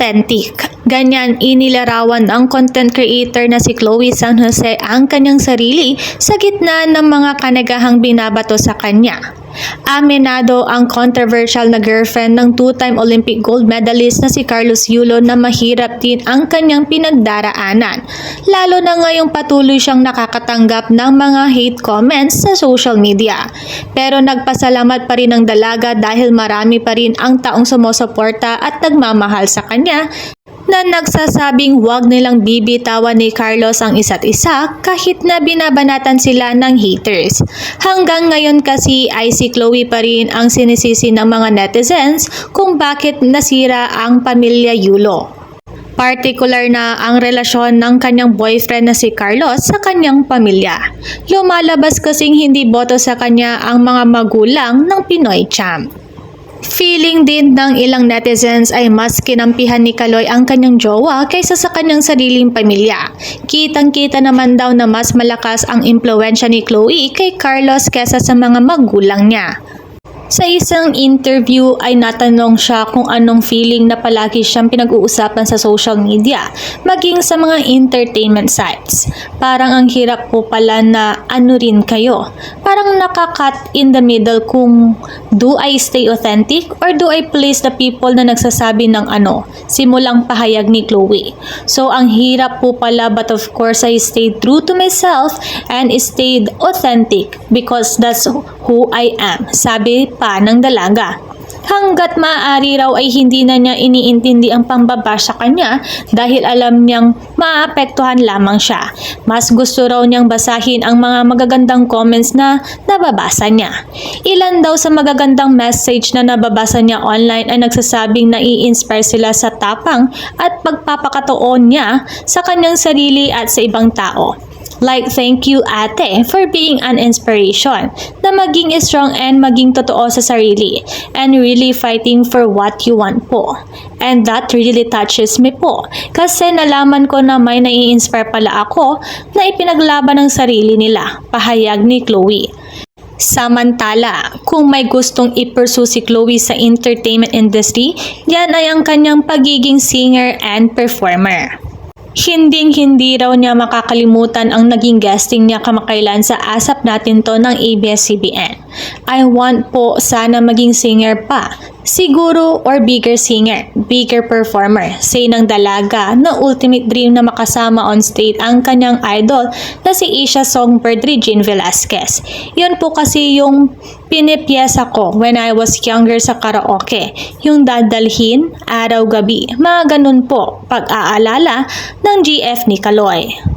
authentic. Ganyan inilarawan ng content creator na si Chloe San Jose ang kanyang sarili sa gitna ng mga kanagahang binabato sa kanya. Aminado ang controversial na girlfriend ng two-time Olympic gold medalist na si Carlos Yulo na mahirap din ang kanyang pinagdaraanan. Lalo na ngayong patuloy siyang nakakatanggap ng mga hate comments sa social media. Pero nagpasalamat pa rin ang dalaga dahil marami pa rin ang taong sumusuporta at nagmamahal sa kanya na nagsasabing huwag nilang bibitawan ni Carlos ang isa't isa kahit na binabanatan sila ng haters. Hanggang ngayon kasi ay si Chloe pa rin ang sinisisi ng mga netizens kung bakit nasira ang pamilya Yulo. Partikular na ang relasyon ng kanyang boyfriend na si Carlos sa kanyang pamilya. Lumalabas kasing hindi boto sa kanya ang mga magulang ng Pinoy champ. Feeling din ng ilang netizens ay mas kinampihan ni Kaloy ang kanyang jowa kaysa sa kanyang sariling pamilya. Kitang-kita naman daw na mas malakas ang impluensya ni Chloe kay Carlos kaysa sa mga magulang niya. Sa isang interview ay natanong siya kung anong feeling na palagi siyang pinag-uusapan sa social media, maging sa mga entertainment sites. Parang ang hirap po pala na ano rin kayo. Parang nakakat in the middle kung do I stay authentic or do I please the people na nagsasabi ng ano, simulang pahayag ni Chloe. So ang hirap po pala but of course I stayed true to myself and stayed authentic because that's who I am. Sabi pa ng dalaga. Hanggat maaari raw ay hindi na niya iniintindi ang pambaba sa kanya dahil alam niyang maapektuhan lamang siya. Mas gusto raw niyang basahin ang mga magagandang comments na nababasa niya. Ilan daw sa magagandang message na nababasa niya online ay nagsasabing nai-inspire sila sa tapang at pagpapakatoon niya sa kanyang sarili at sa ibang tao. Like, thank you ate for being an inspiration na maging strong and maging totoo sa sarili and really fighting for what you want po. And that really touches me po kasi nalaman ko na may nai-inspire pala ako na ipinaglaban ng sarili nila, pahayag ni Chloe. Samantala, kung may gustong i-pursue si Chloe sa entertainment industry, yan ay ang kanyang pagiging singer and performer. Hinding-hindi raw niya makakalimutan ang naging guesting niya kamakailan sa asap natin to ng ABS-CBN. I want po sana maging singer pa. Siguro or bigger singer, bigger performer. Say ng dalaga na ultimate dream na makasama on stage ang kanyang idol na si Asia Songbird Regine Velasquez. Yun po kasi yung pinipyesa ko when I was younger sa karaoke. Yung dadalhin, araw-gabi. Mga ganun po, pag-aalala ng GF ni Kaloy.